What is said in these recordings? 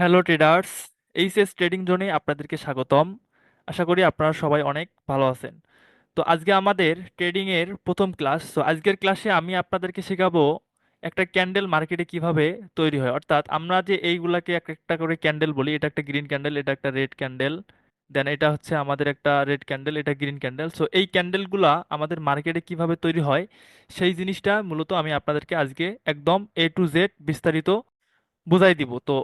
Hello traders HS trading জোনে আপনাদেরকে স্বাগতম। আশা করি আপনারা সবাই অনেক ভালো আছেন। তো আজকে আমাদের ট্রেডিং এর প্রথম ক্লাস তো আজকের ক্লাসে আমি আপনাদেরকে শেখাবো একটা ক্যান্ডেল মার্কেটে কীভাবে তৈরি হয়। অর্থাৎ আমরা যে এইগুলাকে এক একটা করে ক্যান্ডেল বলি, এটা একটা গ্রিন ক্যান্ডেল এটা একটা রেড ক্যান্ডেল দেন এটা হচ্ছে আমাদের একটা রেড ক্যান্ডেল এটা গ্রিন ক্যান্ডেল সো এই ক্যান্ডেলগুলা আমাদের মার্কেটে কীভাবে তৈরি হয়, সেই জিনিসটা মূলত আমি আপনাদেরকে আজকে একদম এ টু জেড বিস্তারিত বুঝাই দিব। তো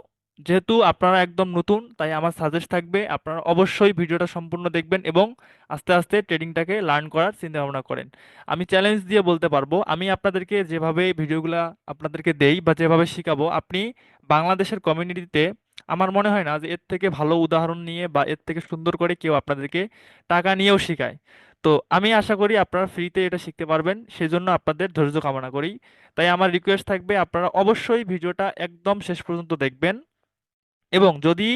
যেহেতু আপনারা একদম নতুন, তাই আমার সাজেস্ট থাকবে আপনারা অবশ্যই ভিডিওটা সম্পূর্ণ দেখবেন এবং আস্তে আস্তে ট্রেডিংটাকে লার্ন করার চিন্তা ভাবনা করেন। আমি চ্যালেঞ্জ দিয়ে বলতে পারব, আমি আপনাদেরকে যেভাবে ভিডিওগুলা আপনাদেরকে দেই বা যেভাবে শেখাবো, আপনি বাংলাদেশের কমিউনিটিতে আমার মনে হয় না যে এর থেকে ভালো উদাহরণ নিয়ে বা এর থেকে সুন্দর করে কেউ আপনাদেরকে টাকা নিয়েও শেখায়। তো আমি আশা করি আপনারা ফ্রিতে এটা শিখতে পারবেন, সেজন্য আপনাদের ধৈর্য কামনা করি। তাই আমার রিকোয়েস্ট থাকবে আপনারা অবশ্যই ভিডিওটা একদম শেষ পর্যন্ত দেখবেন। এবং যদি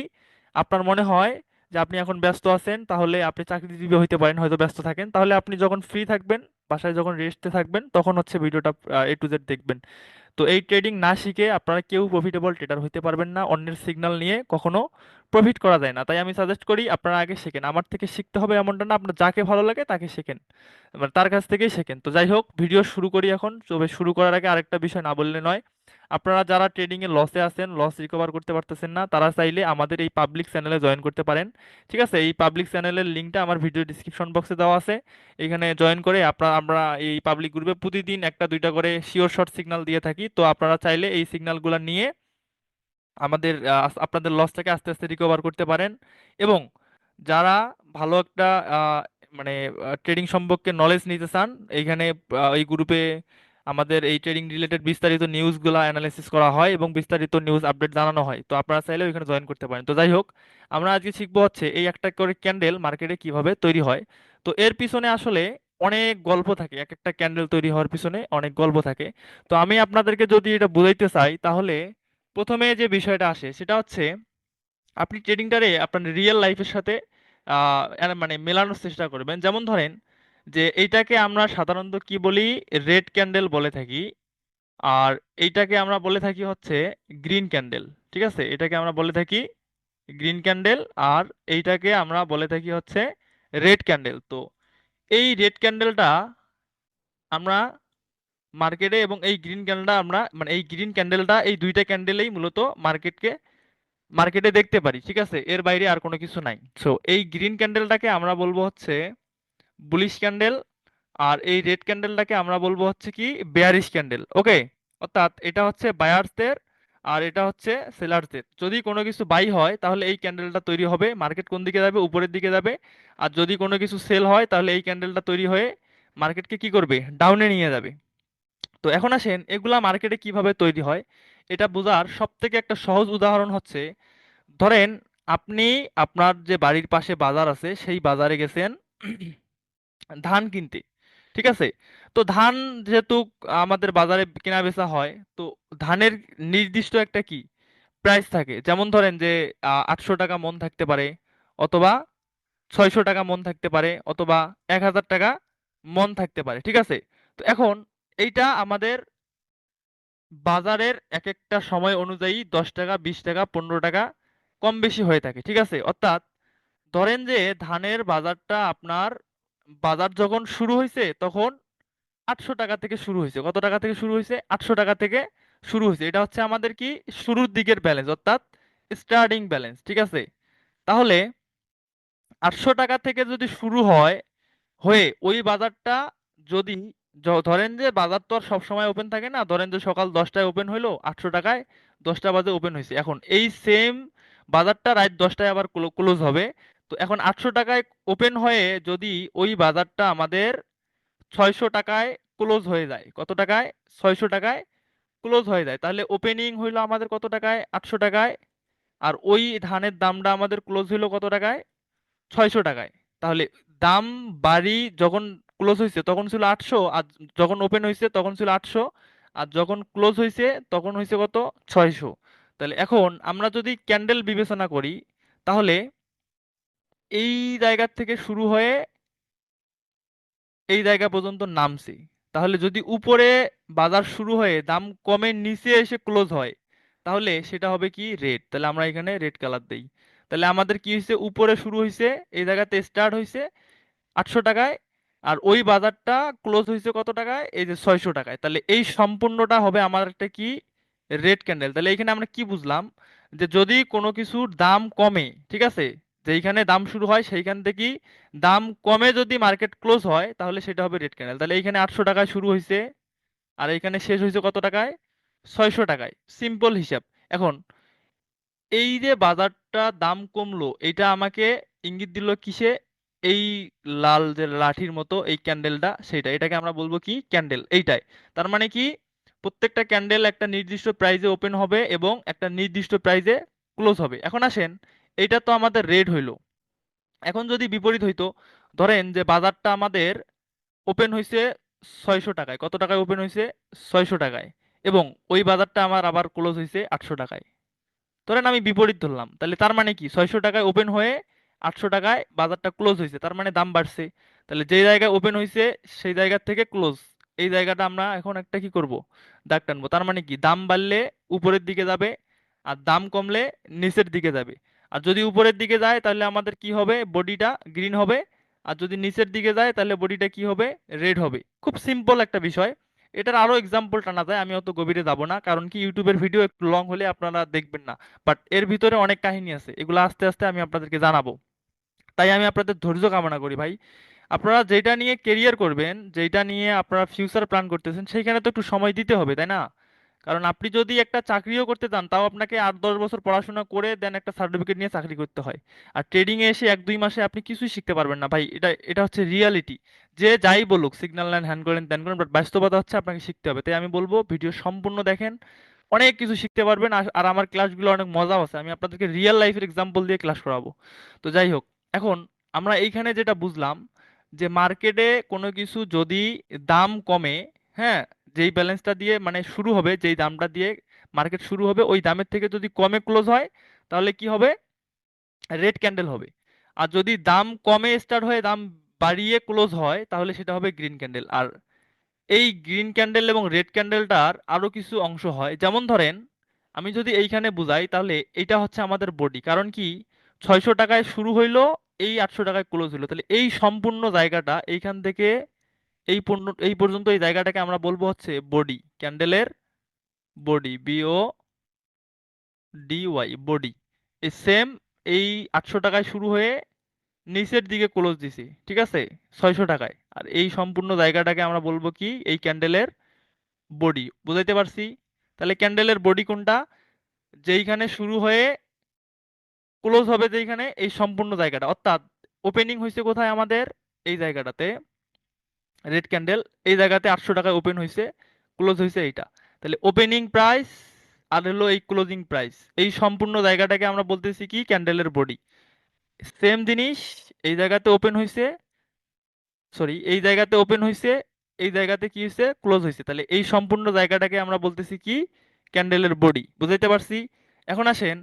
আপনার মনে হয় যে আপনি এখন ব্যস্ত আছেন, তাহলে আপনি চাকরিজীবী হইতে পারেন, হয়তো ব্যস্ত থাকেন। তাহলে আপনি যখন ফ্রি থাকবেন, বাসায় যখন রেস্টে থাকবেন, তখন হচ্ছে ভিডিওটা এ টু জেড দেখবেন। তো এই ট্রেডিং না শিখে আপনারা কেউ প্রফিটেবল ট্রেডার হইতে পারবেন না, অন্যের সিগন্যাল নিয়ে কখনো প্রফিট করা যায় না। তাই আমি সাজেস্ট করি, আপনারা আগে শেখেন। আমার থেকে শিখতে হবে এমনটা না, আপনার যাকে ভালো লাগে তাকে শেখেন। মানে তার কাছ থেকেই শেখেন। তো যাই হোক, ভিডিও শুরু করি এখন। তবে শুরু করার আগে আরেকটা বিষয় না বললে নয় আপনারা যারা ট্রেডিংয়ে লসে আছেন লস রিকভার করতে পারতেছেন না, তারা চাইলে আমাদের এই পাবলিক চ্যানেলে জয়েন করতে পারেন। ঠিক আছে? এই পাবলিক চ্যানেলের লিঙ্কটা আমার ভিডিও ডিসক্রিপশন বক্সে দেওয়া আছে। এখানে জয়েন করে আপনারা আমরা এই পাবলিক গ্রুপে প্রতিদিন একটা, দুইটা করে শিওর শর্ট সিগনাল দিয়ে থাকি। তো আপনারা চাইলে এই সিগনালগুলো নিয়ে আমাদের আপনাদের লসটাকে আস্তে আস্তে রিকভার করতে পারেন। এবং যারা ভালো একটা মানে ট্রেডিং সম্পর্কে নলেজ নিতে চান এইখানে এই গ্রুপে আমাদের এই ট্রেডিং রিলেটেড বিস্তারিত নিউজগুলো অ্যানালাইসিস করা হয় এবং বিস্তারিত নিউজ আপডেট জানানো হয়। তো আপনারা চাইলে ওইখানে জয়েন করতে পারেন। তো যাই হোক, আমরা আজকে শিখব হচ্ছে এই একটা করে ক্যান্ডেল মার্কেটে কীভাবে তৈরি হয়। তো এর পিছনে আসলে অনেক গল্প থাকে। এক একটা ক্যান্ডেল তৈরি হওয়ার পিছনে অনেক গল্প থাকে। তো আমি আপনাদেরকে যদি এটা বুঝাইতে চাই, তাহলে প্রথমে যে বিষয়টা আসে, সেটা হচ্ছে আপনি ট্রেডিংটারে আপনার রিয়েল লাইফের সাথে মানে মেলানোর চেষ্টা করবেন। যেমন ধরেন যে এইটাকে আমরা সাধারণত কি বলি? রেড ক্যান্ডেল বলে থাকি। আর এইটাকে আমরা বলে থাকি হচ্ছে গ্রিন ক্যান্ডেল ঠিক আছে? এটাকে আমরা বলে থাকি গ্রিন ক্যান্ডেল আর এইটাকে আমরা বলে থাকি হচ্ছে রেড ক্যান্ডেল তো এই রেড ক্যান্ডেলটা আমরা মার্কেটে এবং এই গ্রিন ক্যান্ডেলটা আমরা মানে এই গ্রিন ক্যান্ডেলটা এই দুইটা ক্যান্ডেলেই মূলত মার্কেটকে মার্কেটে দেখতে পারি, ঠিক আছে? এর বাইরে আর কোনো কিছু নাই। সো এই গ্রিন ক্যান্ডেলটাকে আমরা বলব হচ্ছে বুলিশ ক্যান্ডেল আর এই রেড ক্যান্ডেলটাকে আমরা বলব হচ্ছে কি বেয়ারিশ ক্যান্ডেল ওকে অর্থাৎ এটা হচ্ছে বায়ার্সদের আর এটা হচ্ছে সেলারদের যদি কোনো কিছু বাই হয়, তাহলে এই ক্যান্ডেলটা তৈরি হবে মার্কেট কোন দিকে যাবে? উপরের দিকে যাবে। আর যদি কোনো কিছু সেল হয়, তাহলে এই ক্যান্ডেলটা তৈরি হয়ে মার্কেটকে কি করবে? ডাউনে নিয়ে যাবে। তো এখন আসেন, এগুলা মার্কেটে কীভাবে তৈরি হয়? এটা বোঝার সব থেকে একটা সহজ উদাহরণ হচ্ছে, ধরেন আপনি আপনার যে বাড়ির পাশে বাজার আছে, সেই বাজারে গেছেন ধান কিনতে, ঠিক আছে? তো ধান যেহেতু আমাদের বাজারে কেনা বেচা হয়, তো ধানের নির্দিষ্ট একটা কি? প্রাইস থাকে। যেমন ধরেন যে আটশো টাকা মন থাকতে পারে, অথবা ছয়শো টাকা মন থাকতে পারে, অথবা এক হাজার টাকা মন থাকতে পারে, ঠিক আছে? তো এখন এইটা আমাদের বাজারের এক একটা সময় অনুযায়ী দশ টাকা, বিশ টাকা, পনেরো টাকা কম বেশি হয়ে থাকে, ঠিক আছে? অর্থাৎ ধরেন যে, ধানের বাজারটা আপনার বাজার যখন শুরু হয়েছে তখন আটশো টাকা থেকে শুরু হয়েছে কত টাকা থেকে শুরু হয়েছে আটশো টাকা থেকে শুরু হয়েছে এটা হচ্ছে আমাদের কি? শুরুর দিকের ব্যালেন্স অর্থাৎ স্টার্টিং ব্যালেন্স ঠিক আছে? তাহলে আটশো টাকা থেকে যদি শুরু হয়, হয়ে ওই বাজারটা যদি ধরেন যে বাজার তো আর সবসময় ওপেন থাকে না, ধরেন যে সকাল দশটায় ওপেন হইল, আটশো টাকায় দশটা বাজে ওপেন হয়েছে এখন এই সেম বাজারটা রাত দশটায় আবার ক্লোজ হবে। তো এখন আটশো টাকায় ওপেন হয়ে যদি ওই বাজারটা আমাদের ছয়শো টাকায় ক্লোজ হয়ে যায়, কত টাকায়? ছয়শো টাকায় ক্লোজ হয়ে যায়। তাহলে ওপেনিং হইল আমাদের কত টাকায়? আটশো টাকায়। আর ওই ধানের দামটা আমাদের ক্লোজ হইল কত টাকায়? ছয়শো টাকায়। তাহলে দাম বাড়ি যখন ক্লোজ হয়েছে তখন ছিল আটশো, আর যখন ওপেন হয়েছে তখন ছিল আটশো, আর যখন ক্লোজ হয়েছে তখন হয়েছে কত? ছয়শো। তাহলে এখন আমরা যদি ক্যান্ডেল বিবেচনা করি, তাহলে এই জায়গা থেকে শুরু হয়ে এই জায়গা পর্যন্ত নামছে। তাহলে যদি উপরে বাজার শুরু হয়ে দাম কমে নিচে এসে ক্লোজ হয়, তাহলে সেটা হবে কি রেড তাহলে আমরা এখানে রেড কালার দেই। তাহলে আমাদের কি হয়েছে উপরে শুরু হয়েছে এই জায়গাতে স্টার্ট হয়েছে আটশো টাকায়, আর ওই বাজারটা ক্লোজ হয়েছে কত টাকায়? এই যে ছয়শো টাকায়। তাহলে এই সম্পূর্ণটা হবে আমার একটা কি? রেড ক্যান্ডেল তাহলে এখানে আমরা কি বুঝলাম? যে যদি কোনো কিছুর দাম কমে, ঠিক আছে? যেইখানে দাম শুরু হয় সেইখান থেকে দাম কমে যদি মার্কেট ক্লোজ হয়, তাহলে সেটা হবে রেড ক্যান্ডেল তাহলে এইখানে আটশো টাকায় শুরু হয়েছে আর এইখানে শেষ হয়েছে কত টাকায়? ছয়শো টাকায়। সিম্পল হিসাব। এখন, এই যে বাজারটা দাম কমলো এটা আমাকে ইঙ্গিত দিল কিসে? এই লাল যে লাঠির মতো এই ক্যান্ডেলটা সেটা এটাকে আমরা বলব কি? ক্যান্ডেল এইটাই। তার মানে কি? প্রত্যেকটা ক্যান্ডেল একটা নির্দিষ্ট প্রাইজে ওপেন হবে এবং একটা নির্দিষ্ট প্রাইজে ক্লোজ হবে। এখন আসেন এটা তো আমাদের রেড হইল। এখন যদি বিপরীত হইতো, ধরেন যে বাজারটা আমাদের ওপেন হয়েছে ছয়শো টাকায়। কত টাকায় ওপেন হয়েছে ছয়শো টাকায়। এবং ওই বাজারটা আমার আবার ক্লোজ হয়েছে আটশো টাকায়। ধরেন আমি বিপরীত ধরলাম, তাহলে তার মানে কি? ছয়শো টাকায় ওপেন হয়ে আটশো টাকায় বাজারটা ক্লোজ হয়েছে তার মানে দাম বাড়ছে। তাহলে যেই জায়গায় ওপেন হয়েছে সেই জায়গা থেকে ক্লোজ এই জায়গাটা আমরা এখন একটা কি করব? দাগ টানবো। তার মানে কি? দাম বাড়লে উপরের দিকে যাবে, আর দাম কমলে নিচের দিকে যাবে। আর যদি উপরের দিকে যায়, তাহলে আমাদের কি হবে? বডিটা গ্রিন হবে। আর যদি নিচের দিকে যায়, তাহলে বডিটা কি হবে? রেড হবে। খুব সিম্পল একটা বিষয়। এটার আরও এক্সাম্পল টানা যায়, আমি অত গভীরে যাব না। কারণ কি ইউটিউবের ভিডিও একটু লং হলে আপনারা দেখবেন না। বাট এর ভিতরে অনেক কাহিনী আছে। এগুলো আস্তে আস্তে আমি আপনাদেরকে জানাব। তাই আমি আপনাদের ধৈর্য কামনা করি ভাই। আপনারা যেটা নিয়ে কেরিয়ার করবেন যেটা নিয়ে আপনারা ফিউচার প্ল্যান করতেছেন, সেইখানে তো একটু সময় দিতে হবে, তাই না? কারণ আপনি যদি একটা চাকরিও করতে চান, তাও আপনাকে আট দশ বছর পড়াশোনা করে দেন একটা সার্টিফিকেট নিয়ে চাকরি করতে হয়। আর ট্রেডিং এ এসে এক দুই মাসে আপনি কিছুই শিখতে পারবেন না। ভাই, এটা এটা হচ্ছে রিয়ালিটি যে যাই বলুক সিগন্যাল লাইন হ্যান্ড করেন ত্যান করেন বাট বাস্তবতা হচ্ছে আপনাকে শিখতে হবে। তাই আমি বলব ভিডিও সম্পূর্ণ দেখেন, অনেক কিছু শিখতে পারবেন। আর আমার ক্লাসগুলো অনেক মজাও আছে। আমি আপনাদেরকে রিয়েল লাইফের এক্সাম্পল দিয়ে ক্লাস করাবো। তো যাই হোক, এখন আমরা এইখানে যেটা বুঝলাম, যে মার্কেটে কোনো কিছু যদি দাম কমে হ্যাঁ যেই ব্যালেন্সটা দিয়ে মানে শুরু হবে, যেই দামটা দিয়ে মার্কেট শুরু হবে, ওই দামের থেকে যদি কমে ক্লোজ হয়, তাহলে কি হবে? রেড ক্যান্ডেল হবে। আর যদি দাম কমে স্টার্ট হয়ে দাম বাড়িয়ে ক্লোজ হয়, তাহলে সেটা হবে গ্রিন ক্যান্ডেল আর এই গ্রিন ক্যান্ডেল এবং রেড ক্যান্ডেলটার আরও কিছু অংশ হয়। যেমন ধরেন, আমি যদি এইখানে বুঝাই, তাহলে এটা হচ্ছে আমাদের বডি কারণ কি? ছয়শো টাকায় শুরু হইল, এই আটশো টাকায় ক্লোজ হইল। তাহলে এই সম্পূর্ণ জায়গাটা এইখান থেকে এই পণ্য, এই পর্যন্ত এই জায়গাটাকে আমরা বলব হচ্ছে body ক্যান্ডেলের body B O D Y body এই সেম এই আটশো টাকায় শুরু হয়ে নিচের দিকে ক্লোজ দিছি, ঠিক আছে? ছয়শো টাকায়। আর এই সম্পূর্ণ জায়গাটাকে আমরা বলব কি? এই ক্যান্ডেলের বডি বুঝাইতে পারছি? তাহলে ক্যান্ডেলের বডি কোনটা? যেইখানে শুরু হয়ে ক্লোজ হবে যেইখানে এই সম্পূর্ণ জায়গাটা। অর্থাৎ ওপেনিং হয়েছে কোথায় আমাদের? এই জায়গাটাতে। রেড ক্যান্ডেল এই জায়গাতে আটশো টাকায় ওপেন হয়েছে ক্লোজ হয়েছে এইটা। তাহলে ওপেনিং প্রাইস আর হলো এই ক্লোজিং প্রাইস এই সম্পূর্ণ জায়গাটাকে আমরা বলতেছি কি? ক্যান্ডেলের বডি সেম জিনিস, এই জায়গাতে ওপেন হয়েছে সরি এই জায়গাতে ওপেন হয়েছে এই জায়গাতে কি হয়েছে ক্লোজ হয়েছে তাহলে এই সম্পূর্ণ জায়গাটাকে আমরা বলতেছি কি? ক্যান্ডেলের বডি বুঝাইতে পারছি? এখন আসেন,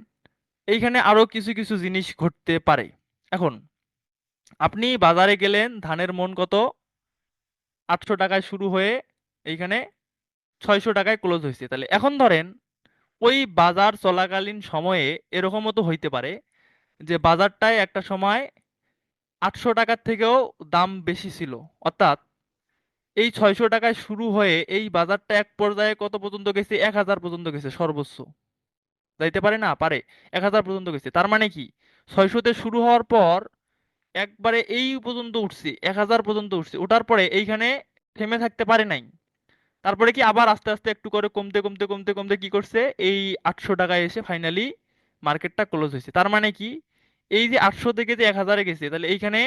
এইখানে আরও কিছু কিছু জিনিস ঘটতে পারে। এখন, আপনি বাজারে গেলেন, ধানের মন কত? আটশো টাকায় শুরু হয়ে এইখানে ছয়শো টাকায় ক্লোজ হয়েছে। তাহলে এখন ধরেন ওই বাজার চলাকালীন সময়ে এরকমও তো হইতে পারে যে বাজারটায় একটা সময় আটশো টাকার থেকেও দাম বেশি ছিল। অর্থাৎ এই ছয়শো টাকায় শুরু হয়ে এই বাজারটা এক পর্যায়ে কত পর্যন্ত গেছে? এক হাজার পর্যন্ত গেছে সর্বোচ্চ। যাইতে পারে না? পারে। এক হাজার পর্যন্ত গেছে। তার মানে কি? ছয়শোতে শুরু হওয়ার পর একবারে এই পর্যন্ত উঠছে, এক হাজার পর্যন্ত উঠছে। ওঠার পরে এইখানে থেমে থাকতে পারে নাই। তারপরে কি আবার আস্তে আস্তে একটু করে কমতে কমতে কমতে কমতে কি করছে? এই আটশো টাকায় এসে ফাইনালি মার্কেটটা ক্লোজ হয়েছে। তার মানে কি? এই যে আটশো থেকে যে এক হাজারে গেছে, তাহলে এইখানে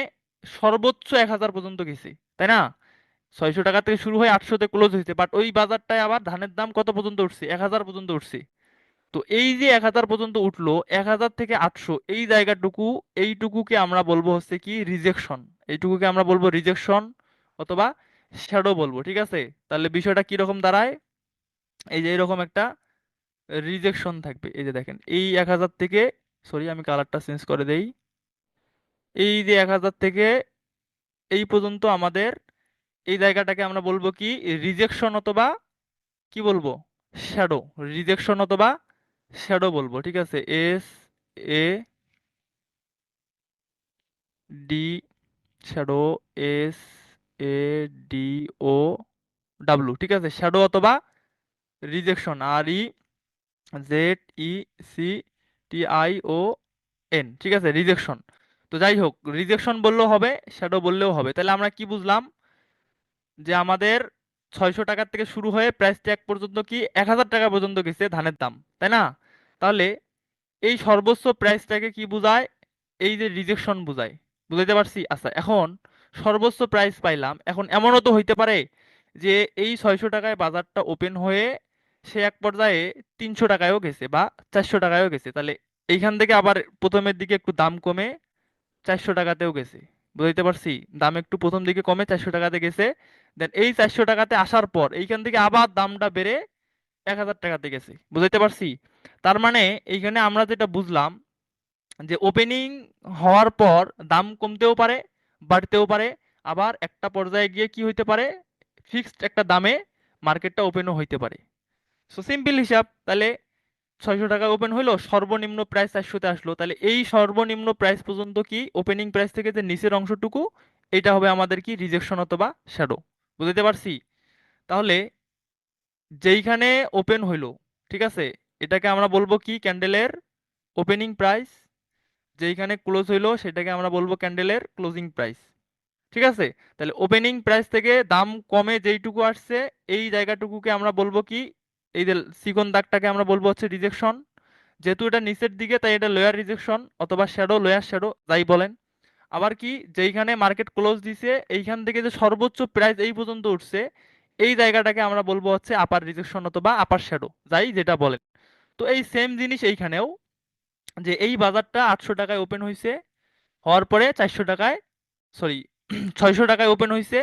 সর্বোচ্চ এক হাজার পর্যন্ত গেছে, তাই না? ছয়শো টাকা থেকে শুরু হয়ে আটশোতে ক্লোজ হয়েছে বাট ওই বাজারটায় আবার ধানের দাম কত পর্যন্ত উঠছে? এক হাজার পর্যন্ত উঠছে। তো এই যে এক হাজার পর্যন্ত উঠল, এক হাজার থেকে আটশো, এই জায়গাটুকু, এইটুকুকে আমরা বলব হচ্ছে কি রিজেকশন এইটুকুকে আমরা বলব রিজেকশন অথবা শ্যাডো বলব, ঠিক আছে? তাহলে বিষয়টা কি রকম দাঁড়ায়? এই যে এরকম একটা রিজেকশন থাকবে। এই যে দেখেন, এই এক হাজার থেকে সরি আমি কালারটা চেঞ্জ করে দেই। এই যে এক হাজার থেকে, এই পর্যন্ত আমাদের এই জায়গাটাকে আমরা বলব কি রিজেকশন অথবা কি বলব? শ্যাডো রিজেকশন অথবা শ্যাডো বলব, ঠিক আছে? S A D shadow S A D O W ঠিক আছে? শ্যাডো অথবা rejection R E Z E C T I O N ঠিক আছে? রিজেকশন তো যাই হোক রিজেকশন বললেও হবে শ্যাডো বললেও হবে। তাহলে আমরা কি বুঝলাম? যে আমাদের ছয়শো টাকার থেকে শুরু হয়ে প্রাইস ট্যাগ পর্যন্ত কি? এক হাজার টাকা পর্যন্ত গেছে ধানের দাম, তাই না? তাহলে এই সর্বোচ্চ প্রাইসটাকে কি বোঝায়? এই যে রিজেকশন বোঝায়। বুঝাইতে পারছি? আচ্ছা এখন সর্বোচ্চ প্রাইস পাইলাম। এখন এমনও তো হইতে পারে যে এই ছয়শো টাকায় বাজারটা ওপেন হয়ে সে এক পর্যায়ে তিনশো টাকায়ও গেছে বা চারশো টাকায়ও গেছে। তাহলে এইখান থেকে আবার প্রথমের দিকে একটু দাম কমে চারশো টাকাতেও গেছে। বুঝতে পারছি? দাম একটু প্রথম দিকে কমে চারশো টাকাতে গেছে। দেন এই চারশো টাকাতে আসার পর এইখান থেকে আবার দামটা বেড়ে এক হাজার টাকাতে গেছে। বুঝতে পারছি? তার মানে এইখানে আমরা যেটা বুঝলাম যে ওপেনিং হওয়ার পর দাম কমতেও পারে, বাড়তেও পারে, আবার একটা পর্যায়ে গিয়ে কি হইতে পারে? ফিক্সড একটা দামে মার্কেটটা ওপেনও হইতে পারে। সো সিম্পল হিসাব, তাহলে ছয়শো টাকা ওপেন হইল, সর্বনিম্ন প্রাইস চারশোতে আসলো। তাহলে এই সর্বনিম্ন প্রাইস পর্যন্ত কি ওপেনিং প্রাইস থেকে যে নিচের অংশটুকু, এটা হবে আমাদের কি রিজেকশন অথবা শ্যাডো বুঝতে পারছি? তাহলে যেইখানে ওপেন হইল, ঠিক আছে? এটাকে আমরা বলব কি? ক্যান্ডেলের ওপেনিং প্রাইস যেইখানে ক্লোজ হইল সেটাকে আমরা বলব ক্যান্ডেলের ক্লোজিং প্রাইস ঠিক আছে? তাহলে ওপেনিং প্রাইস থেকে দাম কমে যেইটুকু আসছে, এই জায়গাটুকুকে আমরা বলব কি? এই যে সিকন দাগটাকে আমরা বলব হচ্ছে রিজেকশন যেহেতু এটা নিচের দিকে, তাই এটা লোয়ার রিজেকশন অথবা শ্যাডো লোয়ার শ্যাডো যাই বলেন। আবার কি? যেইখানে মার্কেট ক্লোজ দিছে, এইখান থেকে যে সর্বোচ্চ প্রাইস এই পর্যন্ত উঠছে, এই জায়গাটাকে আমরা বলব হচ্ছে আপার রিজেকশন অথবা আপার শ্যাডো যাই যেটা বলেন। তো এই সেম জিনিস এইখানেও, যে এই বাজারটা আটশো টাকায় ওপেন হয়েছে হওয়ার পরে চারশো টাকায় সরি ছয়শো টাকায় ওপেন হয়েছে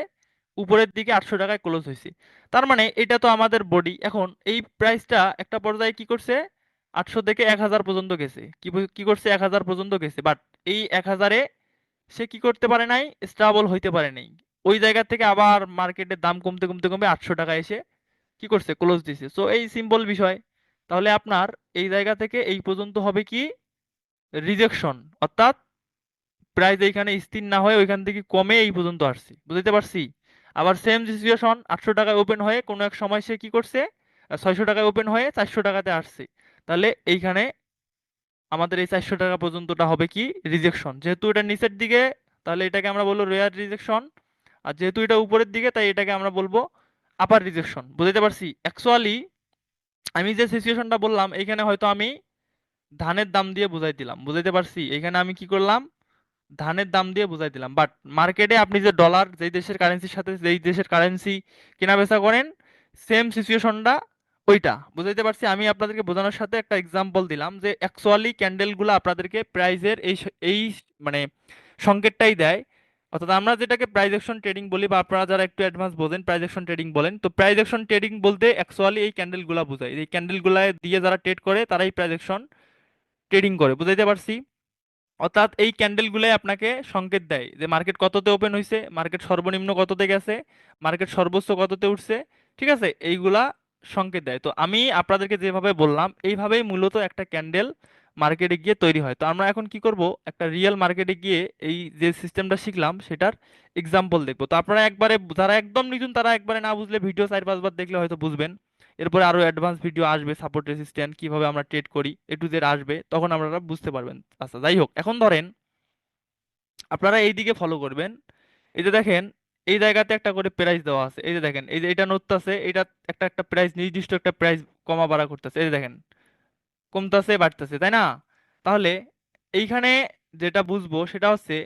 উপরের দিকে আটশো টাকায় ক্লোজ হয়েছে তার মানে এটা তো আমাদের বডি এখন এই প্রাইসটা একটা পর্যায়ে কি করছে? আটশো থেকে এক হাজার পর্যন্ত গেছে। কি করছে? এক হাজার পর্যন্ত গেছে। বাট এই এক হাজারে সে কি করতে পারে নাই? স্টেবল হইতে পারে নাই। ওই জায়গা থেকে আবার মার্কেটের দাম কমতে কমতে কমে আটশো টাকা এসে কি করছে? ক্লোজ দিছে। সো এই সিম্পল বিষয়। তাহলে আপনার এই জায়গা থেকে এই পর্যন্ত হবে কি? রিজেকশন অর্থাৎ প্রাইস এইখানে স্থির না হয়ে ওইখান থেকে কমে এই পর্যন্ত আসছে। বুঝতে পারছি? আবার সেম সিচুয়েশন আটশো টাকায় ওপেন হয়ে কোনো এক সময় সে কি করছে? ছয়শো টাকায় ওপেন হয়ে চারশো টাকাতে আসছে। তাহলে এইখানে আমাদের এই চারশো টাকা পর্যন্তটা হবে কি? রিজেকশন যেহেতু এটা নিচের দিকে, তাহলে এটাকে আমরা বলব রেয়ার রিজেকশন আর যেহেতু এটা উপরের দিকে, তাই এটাকে আমরা বলব আপার রিজেকশন বুঝতে পারছি? অ্যাকচুয়ালি আমি যে সিচুয়েশনটা বললাম, এখানে হয়তো আমি ধানের দাম দিয়ে বুঝাই দিলাম। বুঝাইতে পারছি? এখানে আমি কি করলাম? ধানের দাম দিয়ে বুঝাই দিলাম। বাট মার্কেটে আপনি যে ডলার যেই দেশের কারেন্সির সাথে যেই দেশের কারেন্সি কেনা বেচা করেন সেম সিচুয়েশনটা ওইটা। বুঝাইতে পারছি? আমি আপনাদেরকে বোঝানোর সাথে একটা এক্সাম্পল দিলাম যে অ্যাকচুয়ালি ক্যান্ডেলগুলো আপনাদেরকে প্রাইজের এই এই মানে সংকেতটাই দেয়। অর্থাৎ আমরা যেটাকে প্রাইজ অ্যাকশন ট্রেডিং বলি বা আপনারা যারা একটু অ্যাডভান্স বোঝেন প্রাইজ অ্যাকশন ট্রেডিং বলেন, তো প্রাইজ অ্যাকশন ট্রেডিং বলতে অ্যাকচুয়ালি এই ক্যান্ডেলগুলা বোঝায়। এই ক্যান্ডেলগুলা দিয়ে যারা ট্রেড করে, তারাই প্রাইজ অ্যাকশন ট্রেডিং করে। বুঝাইতে পারছি? অর্থাৎ এই ক্যান্ডেলগুলাই আপনাকে সংকেত দেয় যে মার্কেট কততে ওপেন হয়েছে মার্কেট সর্বনিম্ন কততে গেছে মার্কেট সর্বোচ্চ কততে উঠছে, ঠিক আছে? এইগুলা সংকেত দেয়। তো আমি আপনাদেরকে যেভাবে বললাম, এইভাবেই মূলত একটা ক্যান্ডেল মার্কেটে গিয়ে তৈরি হয়। তো আমরা এখন কি করব? একটা রিয়েল মার্কেটে গিয়ে এই যে সিস্টেমটা শিখলাম, সেটার এক্সাম্পল দেখব। তো আপনারা একবারে, যারা একদম নিতুন, তারা একবারে না বুঝলে ভিডিও চার পাঁচবার দেখলে হয়তো বুঝবেন। এরপরে আরও অ্যাডভান্স ভিডিও আসবে সাপোর্ট রেসিস্ট্যান্ট কীভাবে আমরা ট্রেড করি এ টু জেড আসবে, তখন আপনারা বুঝতে পারবেন। আচ্ছা যাই হোক, এখন ধরেন আপনারা এই দিকে ফলো করবেন। এই যে দেখেন, এই জায়গাতে একটা করে প্রাইস দেওয়া আছে। এই যে দেখেন, এই যে এটা নড়তাছে, এটা একটা একটা প্রাইস নির্দিষ্ট একটা প্রাইস কমা বাড়া করতেছে। এই যে দেখেন কমতাছে, বাড়তেছে, তাই না? তাহলে এইখানে যেটা বুঝব সেটা হচ্ছে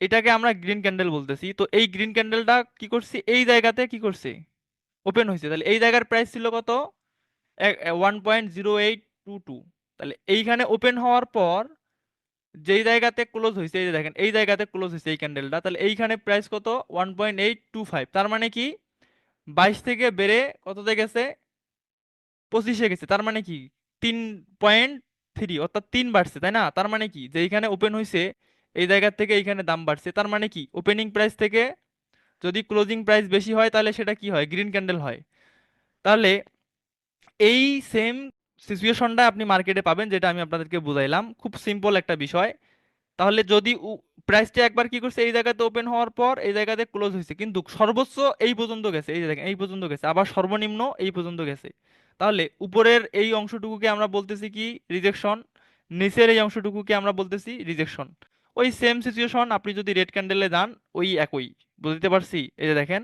এটাকে আমরা গ্রিন ক্যান্ডেল বলতেছি। তো এই গ্রিন ক্যান্ডেলটা কি করছি? এই জায়গাতে কি করছে? ওপেন হয়েছে। তাহলে এই জায়গার প্রাইস ছিল কত? One point zero eight two two তাহলে এইখানে ওপেন হওয়ার পর যেই জায়গাতে ক্লোজ হয়েছে, এই যে দেখেন, এই জায়গাতে ক্লোজ হয়েছে এই ক্যান্ডেলটা তাহলে এইখানে প্রাইস কত? One point eight two five তার মানে কি? বাইশ থেকে বেড়ে কততে গেছে? পঁচিশে গেছে। তার মানে কি? তিন পয়েন্ট থ্রি অর্থাৎ তিন বাড়ছে, তাই না? তার মানে কি? যে এইখানে ওপেন হয়েছে এই জায়গা থেকে এইখানে দাম বাড়ছে। তার মানে কি? ওপেনিং প্রাইস থেকে যদি ক্লোজিং প্রাইস বেশি হয়, তাহলে সেটা কি হয়? গ্রিন ক্যান্ডেল হয়। তাহলে এই সেম সিচুয়েশনটা আপনি মার্কেটে পাবেন, যেটা আমি আপনাদেরকে বুঝাইলাম। খুব সিম্পল একটা বিষয়। তাহলে যদি প্রাইসটা একবার কি করছে? এই জায়গাতে ওপেন হওয়ার পর এই জায়গাতে ক্লোজ হয়েছে কিন্তু সর্বোচ্চ এই পর্যন্ত গেছে, এই যে দেখেন, এই পর্যন্ত গেছে। আবার সর্বনিম্ন এই পর্যন্ত গেছে। তাহলে উপরের এই অংশটুকুকে আমরা বলতেছি কি? রিজেকশন নিচের এই অংশটুকুকে আমরা বলতেছি রিজেকশন ওই সেম সিচুয়েশন আপনি যদি রেড ক্যান্ডেলে যান, ওই একই। বুঝতে পারছি? এই যে দেখেন,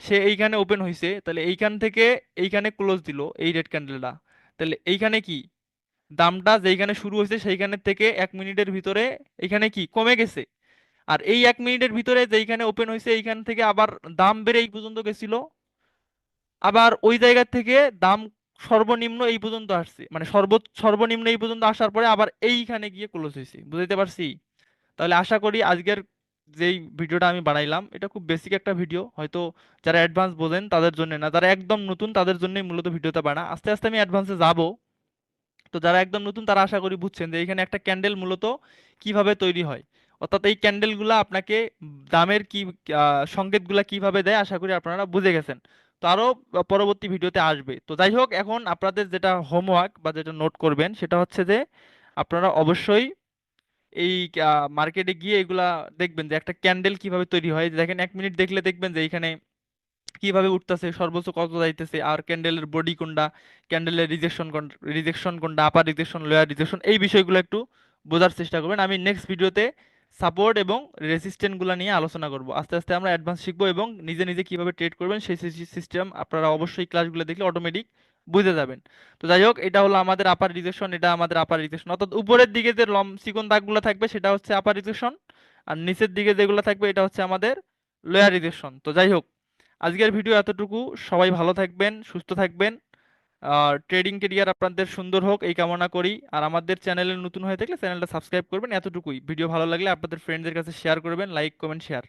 সে এইখানে ওপেন হয়েছে তাহলে এইখান থেকে এইখানে ক্লোজ দিল এই রেড ক্যান্ডেলটা তাহলে এইখানে কি? দামটা যেইখানে শুরু হয়েছে সেইখানের থেকে এক মিনিটের ভিতরে এখানে কি? কমে গেছে। আর এই এক মিনিটের ভিতরে যেইখানে ওপেন হয়েছে এইখান থেকে আবার দাম বেড়ে এই পর্যন্ত গেছিল। আবার ওই জায়গা থেকে দাম সর্বনিম্ন এই পর্যন্ত আসছে। মানে সর্ব সর্বনিম্ন এই পর্যন্ত আসার পরে আবার এইখানে গিয়ে ক্লোজ হয়েছে। বুঝতে পারছি? তাহলে আশা করি আজকের যেই ভিডিওটা আমি বানাইলাম, এটা খুব বেসিক একটা ভিডিও হয়তো যারা অ্যাডভান্স বোঝেন তাদের জন্য না, যারা একদম নতুন তাদের জন্যই মূলত ভিডিওটা বানা। আস্তে আস্তে আমি অ্যাডভান্সে যাব। তো যারা একদম নতুন তারা আশা করি বুঝছেন যে এখানে একটা ক্যান্ডেল মূলত কীভাবে তৈরি হয়। অর্থাৎ এই ক্যান্ডেলগুলা আপনাকে দামের কি সংকেতগুলা কীভাবে দেয়, আশা করি আপনারা বুঝে গেছেন। তো আরও পরবর্তী ভিডিওতে আসবে। তো যাই হোক, এখন আপনাদের যেটা হোমওয়ার্ক বা যেটা নোট করবেন, সেটা হচ্ছে যে আপনারা অবশ্যই এই মার্কেটে গিয়ে এগুলা দেখবেন যে একটা ক্যান্ডেল কীভাবে তৈরি হয়। দেখেন, এক মিনিট দেখলে দেখবেন যে এখানে কীভাবে উঠতেছে, সর্বোচ্চ কত যাইতেছে, আর ক্যান্ডেলের বডি কোনটা ক্যান্ডেলের রিজেকশন রিজেকশন কোনটা আপার রিজেকশন লোয়ার রিজেকশন এই বিষয়গুলো একটু বোঝার চেষ্টা করবেন। আমি নেক্সট ভিডিওতে সাপোর্ট এবং রেসিস্ট্যান্টগুলা নিয়ে আলোচনা করব। আস্তে আস্তে আমরা অ্যাডভান্স শিখব এবং নিজে নিজে কীভাবে ট্রেড করবেন সেই সিস্টেম আপনারা অবশ্যই ক্লাসগুলো দেখলে অটোমেটিক বুঝে যাবেন। তো যাই হোক, এটা হলো আমাদের আপার রিজেকশন এটা আমাদের আপার রিজেকশন অর্থাৎ উপরের দিকে যে লম চিকন দাগগুলো থাকবে সেটা হচ্ছে আপার রিজেকশন আর নিচের দিকে যেগুলো থাকবে এটা হচ্ছে আমাদের লোয়ার রিজেকশন তো যাই হোক, আজকের ভিডিও এতটুকু। সবাই ভালো থাকবেন, সুস্থ থাকবেন। ট্রেডিং কেরিয়ার আপনাদের সুন্দর হোক, এই কামনা করি। আর আমাদের চ্যানেলে নতুন হয়ে থাকলে চ্যানেলটা সাবস্ক্রাইব করবেন। এতটুকুই। ভিডিও ভালো লাগলে আপনাদের ফ্রেন্ডদের কাছে শেয়ার করবেন লাইক কমেন্ট শেয়ার